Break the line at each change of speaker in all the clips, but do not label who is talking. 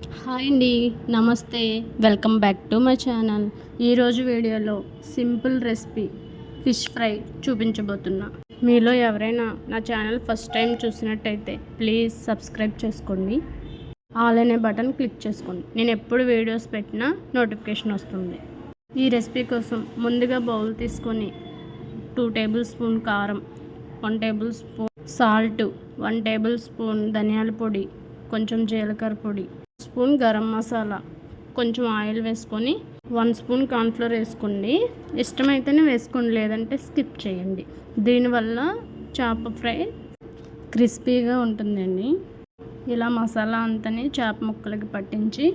Hi అండి నమస్తే welcome back to my channel. ఈరోజు వీడియోలో సింపుల్ రెసిపీ ఫిష్ ఫ్రై చూపించబోతున్నా. మీలో ఎవరైనా నా ఛానల్ ఫస్ట్ టైం చూసినట్టయితే ప్లీజ్ సబ్స్క్రైబ్ చేసుకోండి. ఆల్ అనే బటన్ క్లిక్ చేసుకోండి. నేను ఎప్పుడు వీడియోస్ పెట్టినా నోటిఫికేషన్ వస్తుంది. ఈ రెసిపీ కోసం ముందుగా బౌల్ తీసుకొని టూ టేబుల్ స్పూన్ కారం one tablespoon salt one tablespoon ధనియాల పొడి కొంచెం జీలకర్ర పొడి స్పూన్ గరం మసాలా. కొంచెం ఆయిల్ వేసుకొని వన్ స్పూన్ కార్న్ఫ్లోర్ వేసుకోండి. ఇష్టమైతేనే వేసుకోండి లేదంటే స్కిప్ చేయండి. దీనివల్ల చేప ఫ్రై క్రిస్పీగా ఉంటుందండి. ఇలా మసాలా అంతని చేప ముక్కలకి పట్టించి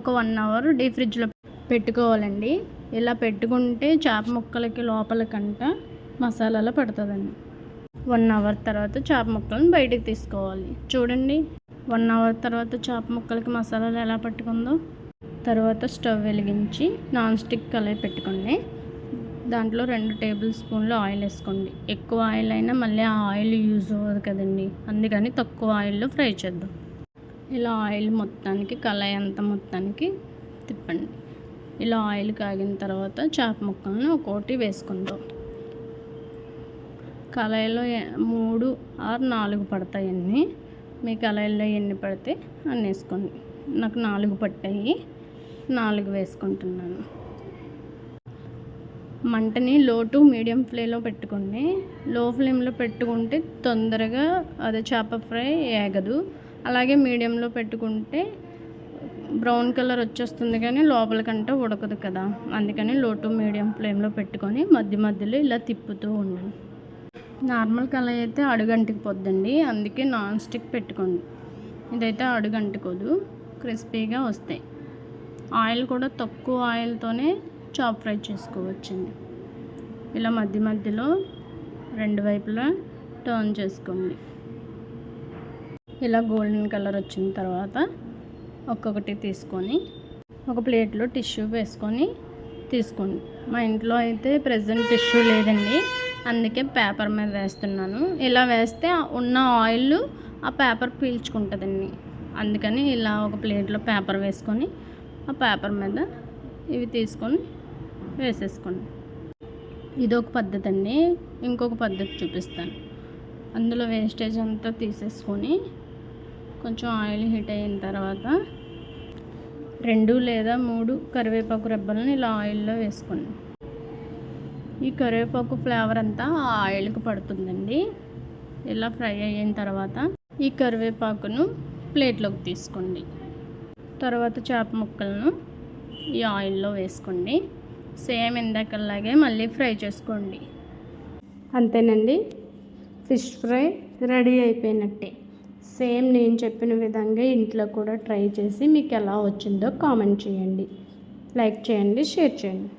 ఒక వన్ అవర్ డీ ఫ్రిడ్జ్లో పెట్టుకోవాలండి. ఇలా పెట్టుకుంటే చేప ముక్కలకి లోపలికంట మసాలాలో పడుతుందండి. వన్ అవర్ తర్వాత చేప ముక్కలను బయటకు తీసుకోవాలి. చూడండి వన్ అవర్ తర్వాత చేప ముక్కలకి మసాలాలు ఎలా పట్టుకుందో తర్వాత స్టవ్ వెలిగించి నాన్ స్టిక్ కలర్ పెట్టుకోండి. దాంట్లో రెండు టేబుల్ స్పూన్లు ఆయిల్ వేసుకోండి. ఎక్కువ ఆయిల్ అయినా మళ్ళీ ఆ ఆయిల్ యూజ్ అవ్వదు కదండి. అందుకని తక్కువ ఆయిల్లో ఫ్రై చేద్దాం. ఇలా ఆయిల్ మొత్తానికి కళాయి అంత మొత్తానికి తిప్పండి. ఇలా ఆయిల్ కాగిన తర్వాత చేప ముక్కలను ఒక్కోటి వేసుకుందాం. కళాయిలో మూడు ఆరు నాలుగు పడతాయండి. మీ కళాయిలో ఎన్ని పడితే అన్ని వేసుకోండి. నాకు నాలుగు పట్టాయి. నాలుగు వేసుకుంటున్నాను. మంటని లో టు మీడియం ఫ్లేలో పెట్టుకోండి. లో ఫ్లేమ్లో పెట్టుకుంటే తొందరగా అదే చేప ఫ్రై ఏగదు. అలాగే మీడియంలో పెట్టుకుంటే బ్రౌన్ కలర్ వచ్చేస్తుంది కానీ లోపలికంటే ఉడకదు కదా. అందుకని లో టు మీడియం ఫ్లేమ్లో పెట్టుకొని మధ్య మధ్యలో ఇలా తిప్పుతూ ఉండండి. నార్మల్ కళాయి అయితే అడుగంటికి పోద్దండి. అందుకే నాన్ స్టిక్ పెట్టుకోండి ఇదైతే అడుగంటుకోదు. క్రిస్పీగా వస్తాయి. ఆయిల్ కూడా తక్కువ ఆయిల్తోనే చాప్ ఫ్రై చేసుకోవచ్చండి. ఇలా మధ్య మధ్యలో రెండు వైపులా టర్న్ చేసుకోండి. ఇలా గోల్డెన్ కలర్ వచ్చిన తర్వాత ఒక్కొక్కటి తీసుకొని ఒక ప్లేట్లో టిష్యూ వేసుకొని తీసుకోండి. మా ఇంట్లో అయితే ప్రజెంట్ టిష్యూ లేదండి. అందుకే పేపర్ మీద వేస్తున్నాను. ఇలా వేస్తే ఉన్న ఆయిల్ ఆ పేపర్ పీల్చుకుంటుందండి అందుకని ఇలా ఒక ప్లేట్లో పేపర్ వేసుకొని ఆ పేపర్ మీద ఇవి తీసుకొని వేసేసుకోండి. ఇది ఒక పద్ధతి అండి. ఇంకొక పద్ధతి చూపిస్తాను. అందులో వేస్టేజ్ అంతా తీసేసుకొని కొంచెం ఆయిల్ హీట్ అయిన తర్వాత రెండు లేదా మూడు కరివేపాకు రెబ్బలను ఇలా ఆయిల్లో వేసుకోండి. ఈ కరివేపాకు ఫ్లేవర్ అంతా ఆ ఆయిల్కి పడుతుందండి. ఇలా ఫ్రై అయిన తర్వాత ఈ కరివేపాకును ప్లేట్లోకి తీసుకోండి. తర్వాత చేప ముక్కలను ఈ ఆయిల్లో వేసుకోండి. సేమ్ ఇందాకలాగే మళ్ళీ ఫ్రై చేసుకోండి. అంతేనండి? ఫిష్ ఫ్రై రెడీ అయిపోయినట్టే. సేమ్ నేను చెప్పిన విధంగా ఇంట్లో కూడా ట్రై చేసి మీకు ఎలా వచ్చిందో కామెంట్ చేయండి. లైక్ చేయండి షేర్ చేయండి.